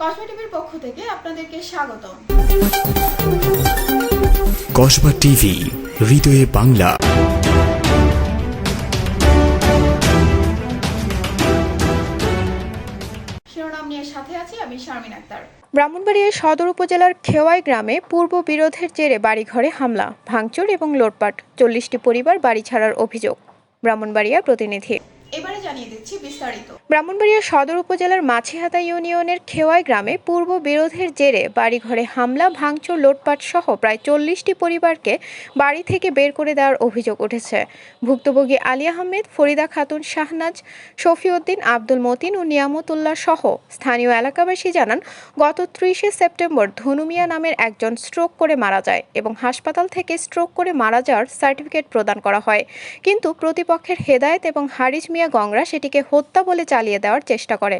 কসমা টিভির পক্ষ থেকে আপনাদেরকে স্বাগত কসবা টিভি হৃদয়ে বাংলা শিরোনাম নিয়ে সাথে আছি আমি শারমিন আক্তার। ব্রাহ্মণবাড়িয়া সদর উপজেলার খেওয়াই গ্রামে পূর্ব বিরোধের জেরে বাড়িঘরে হামলা ভাঙচুর এবং লোটপাট চল্লিশটি পরিবার বাড়ি ছাড়ার অভিযোগ। ব্রাহ্মণবাড়িয়া প্রতিনিধি। এবারে জানিয়ে দিচ্ছি বিস্তারিত। ব্রাহ্মণবাড়িয়া সদর উপজেলার মাছিহাতা ইউনিয়নের খেওয়াই গ্রামে পূর্ব বিরোধের জেরে বাড়িঘরে হামলা, ভাঙচুর, লোটপাট সহ প্রায় চল্লিশটি পরিবারকে বাড়ি থেকে বের করে দেওয়ার অভিযোগ উঠেছে। ভুক্তভোগী আলী আহমেদ, ফরিদা খাতুন শাহনাজ, শফিউদ্দিন, আব্দুল মতিন ও নিয়ামতুল্লাহ সহ স্থানীয় এলাকাবাসী জানান, গত ত্রিশে সেপ্টেম্বর ধনুমিয়া নামের একজন স্ট্রোক করে মারা যায় এবং হাসপাতাল থেকে স্ট্রোক করে মারা যাওয়ার সার্টিফিকেট প্রদান করা হয়। কিন্তু প্রতিপক্ষের হেদায়েত এবং হারিজ মিয়া গংরা সেটিকে হত্যা বলে চালিয়ে দেওয়ার চেষ্টা করে।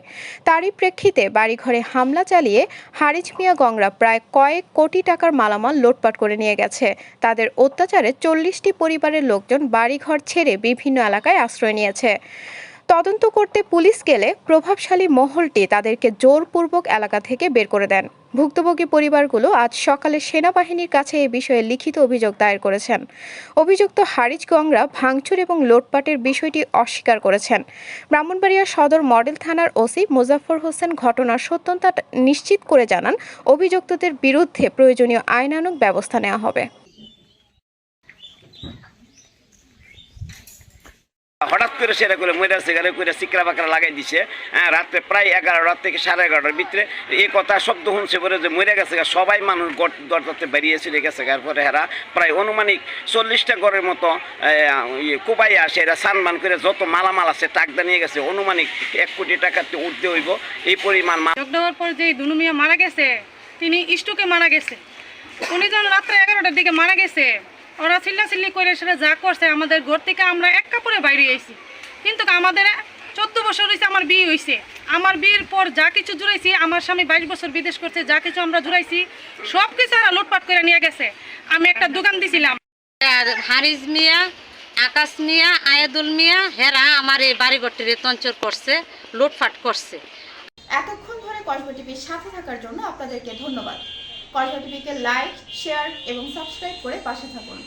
তারই প্রেক্ষিতে বাড়িঘরে হামলা চালিয়ে হারিজ মিয়া গংরা প্রায় কয়েক কোটি টাকার মালামাল লোটপাট করে নিয়ে গেছে। তাদের অত্যাচারে চল্লিশটি পরিবারের লোকজন বাড়িঘর ছেড়ে বিভিন্ন এলাকায় আশ্রয় নিয়েছে। তদন্ত করতে পুলিশ গেলে প্রভাবশালী মহলটি তাদেরকে জোরপূর্বক এলাকা থেকে বের করে দেন। ভুক্তভোগী পরিবারগুলো আজ সকালে সেনাবাহিনীর কাছে এ বিষয়ে লিখিত অভিযোগ দায়ের করেছেন। অভিযুক্ত হারিজ গংরা ভাঙচুর এবং লোটপাটের বিষয়টি অস্বীকার করেছেন। ব্রাহ্মণবাড়িয়া সদর মডেল থানার ওসি মুজাফর হোসেন ঘটনার সত্যতা নিশ্চিত করে জানান, অভিযুক্তদের বিরুদ্ধে প্রয়োজনীয় আইনানুক ব্যবস্থা নেওয়া হবে। হঠাৎ করে সেটা করে ময়রা সেখানে করে সিকরা বাকরা লাগাই দিছে হ্যাঁ রাত্রে প্রায় এগারোটার থেকে সাড়ে এগারোটার ভিতরে এই কথা শব্দ শুনছে পরে যে মরে গেছে সবাই মানুষ গড় দরজাতে বেরিয়ে চলে গেছে। এরপরে হেরা প্রায় অনুমানিক চল্লিশটা ঘরের মতো ইয়ে কুবাই আসে, এরা সানমান করে যত মালামাল আছে টাকদা নিয়ে গেছে, অনুমানিক এক কোটি টাকাতে উঠতে হইব। এই পরিমাণ দেওয়ার পর যে দুনুমিয়া মারা গেছে, তিনি স্ট্রোকে মারা গেছে। উনি যখন রাত্রে এগারোটার দিকে মারা গেছে। ওরা চিল্লা চিল্লি করে সেটা যা করছে আমাদের ঘর থেকে আমরা এক কাপড়ে বাইরে আইছি। কিন্তু আমাদের চোদ্দ বছর হয়েছে আমার বিয়ে হয়েছে আমার বিয়ের পর যা কিছু জুড়াইছি আমার স্বামী বাইশ বছর বিদেশ করছে যা কিছু আমরা জুড়াইছি সব কিছু এরা লুটপাট করে নিয়ে গেছে। আমি একটা দোকান দিছিলাম। আর হারিজ মিয়া আকাশ মিয়া আয়াদুল মিয়া হেরা আমার এই বাড়িঘরটিরে তঞ্চর করছে লুটফাট করছে। এতক্ষণ ধরে কসবা টিভির সাথে থাকার জন্য আপনাদেরকে ধন্যবাদ। কসবা টিভিকে লাইক শেয়ার এবং সাবস্ক্রাইব করে পাশে থাকুন।